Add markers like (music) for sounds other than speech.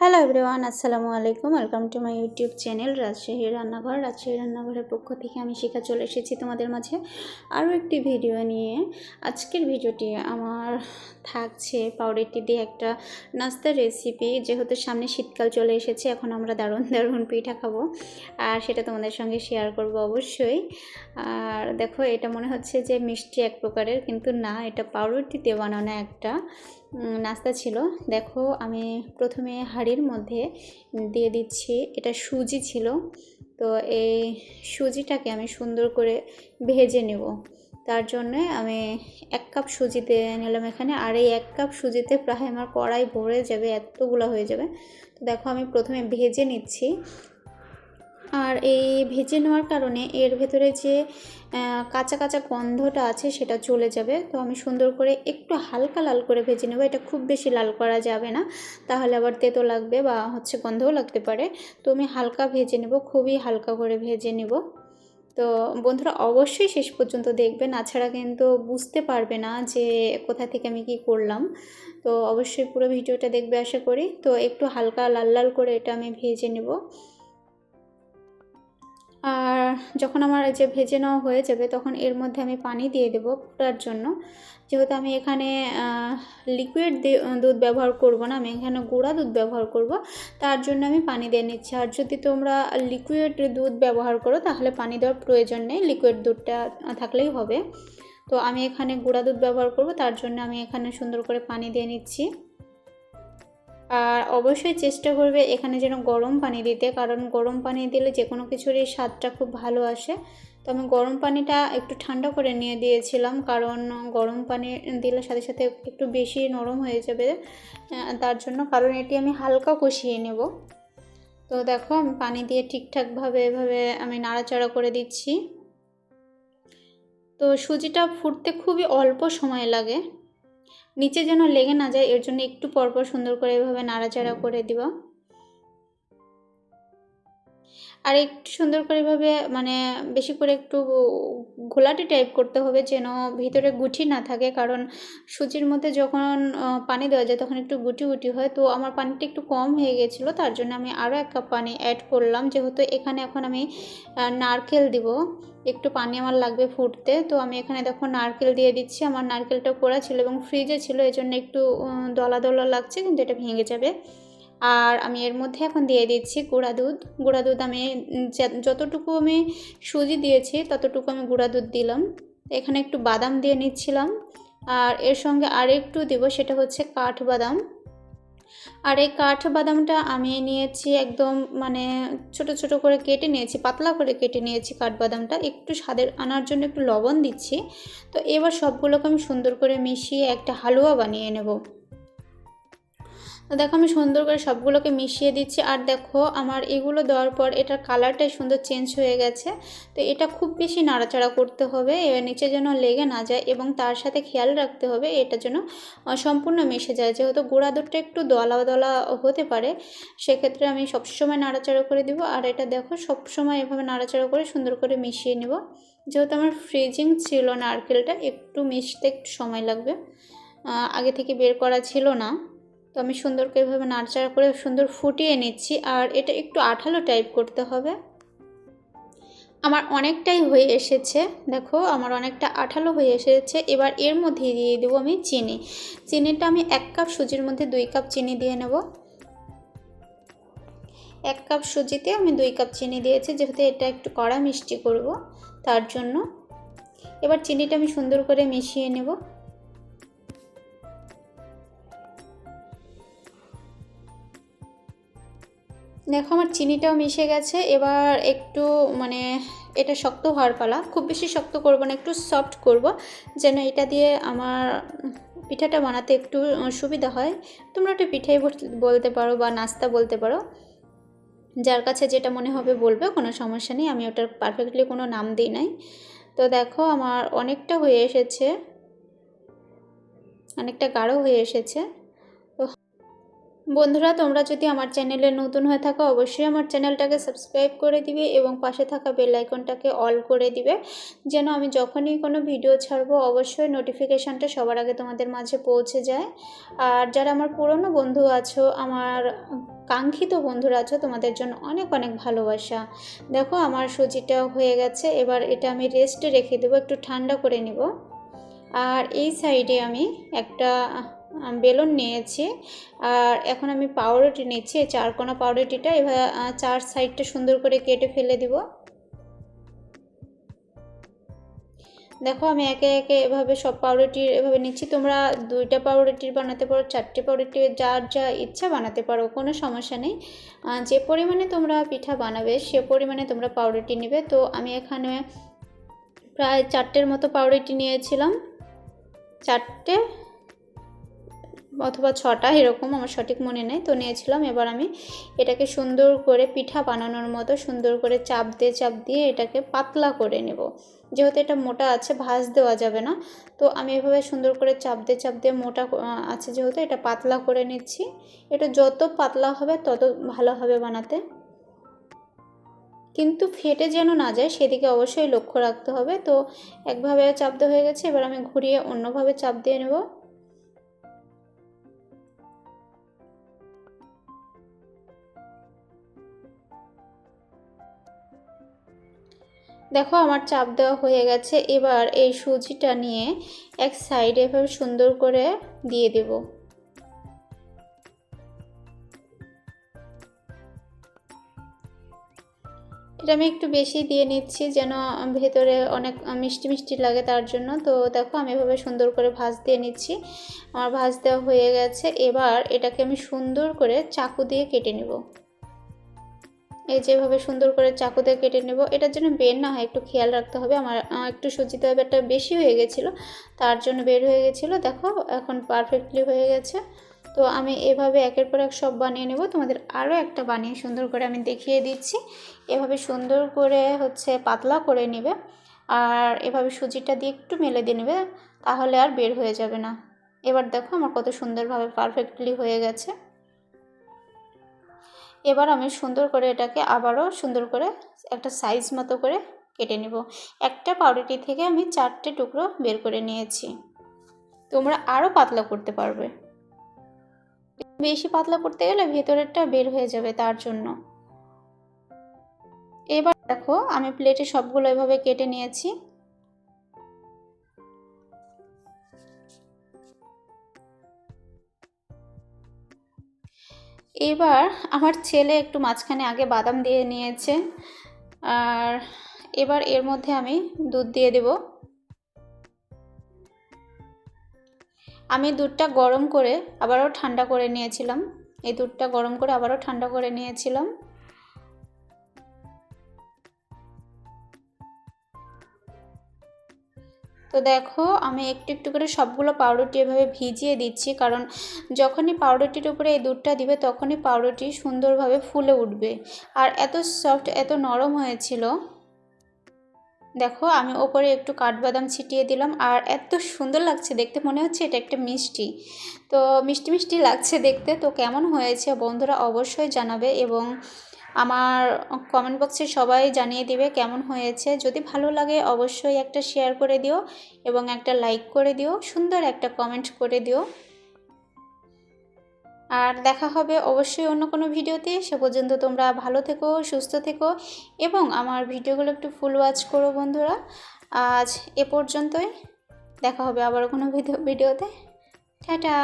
Hello everyone আসসালামু আলাইকুম welcome to my YouTube channel Rajshahi রান্নাঘর রাজশাহী রান্নাঘরের পক্ষ থেকে আমি শিখা চলে এসেছি তোমাদের মাঝে আরও একটি ভিডিও নিয়ে। আজকের ভিডিওটি আমার থাকছে পাউরুটি দিয়ে একটা নাস্তার রেসিপি যেহেতু সামনে শীতকাল চলে এসেছে, এখন আমরা দারুণ (laughs) দারুণ পিঠা খাব। আর সেটা তোমাদের সঙ্গে শেয়ার করব অবশ্যই। আর দেখো, এটা মনে হচ্ছে যে মিষ্টি এক প্রকারের, কিন্তু না, এটা পাউরুটি বানানো একটা। নাস্তা ছিল। দেখো, আমি প্রথমে হাঁড়ির মধ্যে দিয়ে দিচ্ছি। এটা সুজি ছিল। তো এই সুজিটাকে আমি সুন্দর করে ভেজে নেব। তার জন্যে আমি এক কাপ সুজিতে নিলাম এখানে। আর এই এক কাপ সুজিতে প্রায় আমার কড়াই ভরে যাবে, এতগুলো হয়ে যাবে। তো দেখো, আমি প্রথমে ভেজে নিচ্ছি। আর এই ভেজে নেওয়ার কারণে এর ভেতরে যে কাঁচা কাঁচা গন্ধটা আছে সেটা চলে যাবে। তো আমি সুন্দর করে একটু হালকা লাল করে ভেজে নেব। এটা খুব বেশি লাল করা যাবে না। তাহলে আবার তেতো লাগবে বা হচ্ছে গন্ধও লাগতে পারে। তো আমি হালকা ভেজে নেব, খুবই হালকা করে ভেজে নেব। তো বন্ধুরা অবশ্যই শেষ পর্যন্ত দেখবেন। তাছাড়া কিন্তু বুঝতে পারবে না যে, কোথা থেকে আমি কি করলাম। তো অবশ্যই পুরো ভিডিওটা দেখবে আশা করি। তো একটু হালকা লাল লাল করে এটা আমি ভেজে নেব। আর যখন আমার যে ভেজে নেওয়া হয়ে যাবে, তখন এর মধ্যে আমি পানি দিয়ে দেবো ফোটার জন্য। যেহেতু আমি এখানে লিকুইড দুধ ব্যবহার করব না, আমি এখানে গুঁড়া দুধ ব্যবহার করব, তার জন্য আমি পানি দিয়ে নিচ্ছি। আর যদি তোমরা লিকুইড দুধ ব্যবহার করো, তাহলে পানি দেওয়ার প্রয়োজন নেই লিকুইড দুধটা থাকলেই হবে। তো আমি এখানে গুঁড়া দুধ ব্যবহার করব, তার জন্য আমি এখানে সুন্দর করে পানি দিয়ে নিচ্ছি। আর অবশ্যই চেষ্টা করবে এখানে যেন গরম পানি দিতে, কারণ গরম পানি দিলে যে কোনো কিছুরই স্বাদটা খুব ভালো আসে। তো আমি গরম পানিটা একটু ঠান্ডা করে নিয়ে দিয়েছিলাম, কারণ গরম পানি দিলে সাথে সাথে একটু বেশি নরম হয়ে যাবে তার জন্য, কারণ এটি আমি হালকা কষিয়ে নেব। তো দেখো, আমি পানি দিয়ে ঠিকঠাকভাবে এভাবে আমি নাড়াচাড়া করে দিচ্ছি। তো সুজিটা ফুটতে খুবই অল্প সময় লাগে। নিচে যেন লেগে না যায়, এর জন্য একটু পরপর সুন্দর করে এভাবে নাড়াচাড়া করে দিবা। আর একটু সুন্দর করে এভাবে মানে বেশি করে একটু ঘোলাটে টাইপ করতে হবে যেন ভিতরে গুটি না থাকে। কারণ সুজির মধ্যে যখন পানি দেওয়া যায় তখন একটু গুটি গুটি হয়। তো আমার পানিটা একটু কম হয়ে গেছিল, তার জন্য আমি আরও এক কাপ পানি অ্যাড করলাম। যেহেতু এখানে এখন আমি নারকেল দিব। একটু পানি আমার লাগবে ফুটতে। তো আমি এখানে দেখো নারকেল দিয়ে দিচ্ছি। আমার নারকেলটা করা ছিল এবং ফ্রিজে ছিল। এই জন্য একটু দলা দলা লাগছে, কিন্তু এটা ভেঙে যাবে। আর আমি এর মধ্যে এখন দিয়ে দিচ্ছি গুঁড়া দুধ। গুঁড়া দুধ আমি যতটুকু আমি সুজি দিয়েছি, ততটুকু আমি গুঁড়া দুধ দিলাম। এখানে একটু বাদাম দিয়ে নিচ্ছিলাম। আর এর সঙ্গে আরেকটু দেব, সেটা হচ্ছে কাঠ বাদাম। আর এই কাঠ বাদামটা আমি নিয়েছি একদম মানে ছোট ছোট করে কেটে নিয়েছি, পাতলা করে কেটে নিয়েছি কাঠবাদামটা একটু স্বাদের আনার জন্য একটু লবণ দিচ্ছি। তো এবার সবগুলোকে আমি সুন্দর করে মিশিয়ে একটা হালুয়া বানিয়ে নেব। দেখো আমি সুন্দর করে সবগুলোকে মিশিয়ে দিচ্ছি। আর দেখো আমার এগুলো দেওয়ার পর এটার কালারটাই সুন্দর চেঞ্জ হয়ে গেছে। তো এটা খুব বেশি নাড়াচাড়া করতে হবে নিচে যেন লেগে না যায় এবং তার সাথে খেয়াল রাখতে হবে এটা যেন সম্পূর্ণ মিশে যায়। যেহেতু গুঁড়া দুধটা একটু দলা দলা হতে পারে, সেক্ষেত্রে আমি সবসময় নাড়াচাড়া করে দিব। আর এটা দেখো সবসময় এভাবে নাড়াচাড়া করে সুন্দর করে মিশিয়ে নেব। যেহেতু আমার ফ্রিজিং ছিল নারকেলটা, একটু মিশতে একটু সময় লাগবে। আগে থেকে বের করা ছিল না। তো আমি সুন্দর করে এভাবে নাড়চাড়া করে সুন্দর ফুটিয়ে নিচ্ছি। আর এটা একটু আঠালো টাইপ করতে হবে। আমার অনেকটাই হয়ে এসেছে। দেখো, আমার অনেকটা আঠালো হয়ে এসেছে। এবার এর মধ্যে দিয়ে দেবো আমি চিনি। চিনিটা আমি এক কাপ সুজির মধ্যে দুই কাপ চিনি দিয়ে নেব। এক কাপ সুজিতে আমি দুই কাপ চিনি দিয়েছি, যেহেতু এটা একটু কড়া মিষ্টি করব, তার জন্য। এবার চিনিটা আমি সুন্দর করে মিশিয়ে নেব। দেখো, আমার চিনিটাও মিশে গেছে। এবার একটু মানে এটা শক্ত হওয়ার পালা। খুব বেশি শক্ত করব না, একটু সফট করব। যেন এটা দিয়ে আমার পিঠাটা বানাতে একটু সুবিধা হয়। তোমরা একটু পিঠাই বলতে পারো বা নাস্তা বলতে পারো। যার কাছে যেটা মনে হবে বলবে, কোনো সমস্যা নেই। আমি ওটার পারফেক্টলি কোনো নাম দিই নাই। তো দেখো, আমার অনেকটা হয়ে এসেছে। অনেকটা গাঢ় হয়ে এসেছে। বন্ধুরা, তোমরা যদি আমার চ্যানেলে নতুন হয়ে থাকো, অবশ্যই আমার চ্যানেলটাকে সাবস্ক্রাইব করে দিবে এবং পাশে থাকা বেল আইকনটাকে অল করে দিবে, যেন আমি যখনই কোনো ভিডিও ছাড়বো, অবশ্যই নোটিফিকেশানটা সবার আগে তোমাদের মাঝে পৌঁছে যায়। আর যারা আমার পুরনো বন্ধু আছো, আমার কাঙ্ক্ষিত বন্ধুরা আছো, তোমাদের জন্য অনেক অনেক ভালোবাসা। দেখো, আমার সুজিটা হয়ে গেছে, এবার এটা আমি রেস্টে রেখে দেবো, একটু ঠান্ডা করে নিব। আর এই সাইডে আমি একটা বেলুন নিয়েছি। আর এখন আমি পাউরুটি নিচ্ছি চারকোনা পাউরুটিটা। এবার চার সাইডটা সুন্দর করে কেটে ফেলে দিব। দেখো, আমি একে একে এভাবে সব পাউরুটি এভাবে নিচ্ছি। তোমরা দুইটা পাউরুটির বানাতে পারো, চারটে পাউরুটি যার যা ইচ্ছা বানাতে পারো, কোনো সমস্যা নেই। যে পরিমাণে তোমরা পিঠা বানাবে, সে পরিমাণে তোমরা পাউরুটি নেবে। তো আমি এখানে প্রায় চারটের মতো পাউরুটি নিয়েছিলাম। চারটে অথবা ছটা, এরকম আমার সঠিক মনে নেই। তো নিয়েছিলাম, এবার আমি এটাকে সুন্দর করে পিঠা বানানোর মতো সুন্দর করে চাপ দিয়ে চাপ দিয়ে এটাকে পাতলা করে নেব। যেহেতু এটা মোটা আছে, ভাজ দেওয়া যাবে না। তো আমি এভাবে সুন্দর করে চাপ দিয়ে চাপ দিয়ে মোটা আছে যেহেতু, এটা পাতলা করে নিচ্ছি। এটা যত পাতলা হবে, তত ভালো হবে বানাতে। কিন্তু ফেটে যেন না যায়, সেদিকে অবশ্যই লক্ষ্য রাখতে হবে। তো একভাবে চাপ দেওয়া হয়ে গেছে, এবার আমি ঘুরিয়ে অন্যভাবে চাপ দিয়ে নেব। দেখো আমার চাপ দেওয়া হয়ে গেছে, এবার এই সুজিটা নিয়ে এক সাইডে এভাবে সুন্দর করে দিয়ে দেব। এটা আমি একটু বেশি দিয়ে নিচ্ছি যেন ভেতরে অনেক মিষ্টি মিষ্টি লাগে তার জন্য। তো দেখো আমি এভাবে সুন্দর করে ভাজ দিয়ে নিচ্ছি, আমার ভাজ দেওয়া হয়ে গেছে। এবার এটাকে আমি সুন্দর করে চাকু দিয়ে কেটে নেব। এই যেভাবে সুন্দর করে চাকুতে কেটে নেব, এটার জন্য বের না হয়, একটু খেয়াল রাখতে হবে। আমার একটু সুজিত ব্যাপারটা বেশি হয়ে গেছিল, তার জন্য বের হয়ে গেছিল। দেখো, এখন পারফেক্টলি হয়ে গেছে। তো আমি এভাবে একের পর এক সব বানিয়ে নেব। তোমাদের আরও একটা বানিয়ে সুন্দর করে আমি দেখিয়ে দিচ্ছি। এভাবে সুন্দর করে হচ্ছে পাতলা করে নেবে আর এভাবে সুজিটা দিয়ে একটু মেলে দিয়ে নেবে, তাহলে আর বের হয়ে যাবে না। এবার দেখো আমার কত সুন্দরভাবে পারফেক্টলি হয়ে গেছে। এবার আমি সুন্দর করে এটাকে আবারও সুন্দর করে একটা সাইজ মতো করে কেটে নেব। একটা পাউরুটি থেকে আমি চারটে টুকরো বের করে নিয়েছি। তোমরা আরও পাতলা করতে পারবে। বেশি পাতলা করতে গেলে ভেতরেরটা বের হয়ে যাবে তার জন্য। এবার দেখো, আমি প্লেটে সবগুলো এভাবে কেটে নিয়েছি। এবার আমার ছেলে একটু মাঝখানে আগে বাদাম দিয়ে নিয়েছে আর এবার এর মধ্যে আমি দুধ দিয়ে দেব। আমি দুধটা গরম করে আবারও ঠান্ডা করে নিয়েছিলাম। এই দুধটা গরম করে আবারও ঠান্ডা করে নিয়েছিলাম। দেখো, আমি একটু একটু করে সবগুলো পাউরুটি এভাবে ভিজিয়ে দিচ্ছি, কারণ যখনই পাউরুটির উপরে এই দুধটা দিবে, তখনই পাউরুটি সুন্দরভাবে ফুলে উঠবে। আর এত সফট এত নরম হয়েছিল। দেখো, আমি ওপরে একটু কাঠবাদাম ছিটিয়ে দিলাম, আর এত সুন্দর লাগছে দেখতে, মনে হচ্ছে এটা একটা মিষ্টি। তো মিষ্টি মিষ্টি লাগছে দেখতে, তো কেমন হয়েছে বন্ধুরা অবশ্যই জানাবে এবং আমার কমেন্ট বক্সে সবাই জানিয়ে দিবে কেমন হয়েছে। যদি ভালো লাগে অবশ্যই একটা শেয়ার করে দিও এবং একটা লাইক করে দিও, সুন্দর একটা কমেন্ট করে দিও। আর দেখা হবে অবশ্যই অন্য কোনো ভিডিওতে। সে পর্যন্ত তোমরা ভালো থেকো, সুস্থ থেকো এবং আমার ভিডিওগুলো একটু ফুল ওয়াচ করো বন্ধুরা। আজ এ পর্যন্তই। দেখা হবে আবার কোনো ভিডিওতে। টাটা!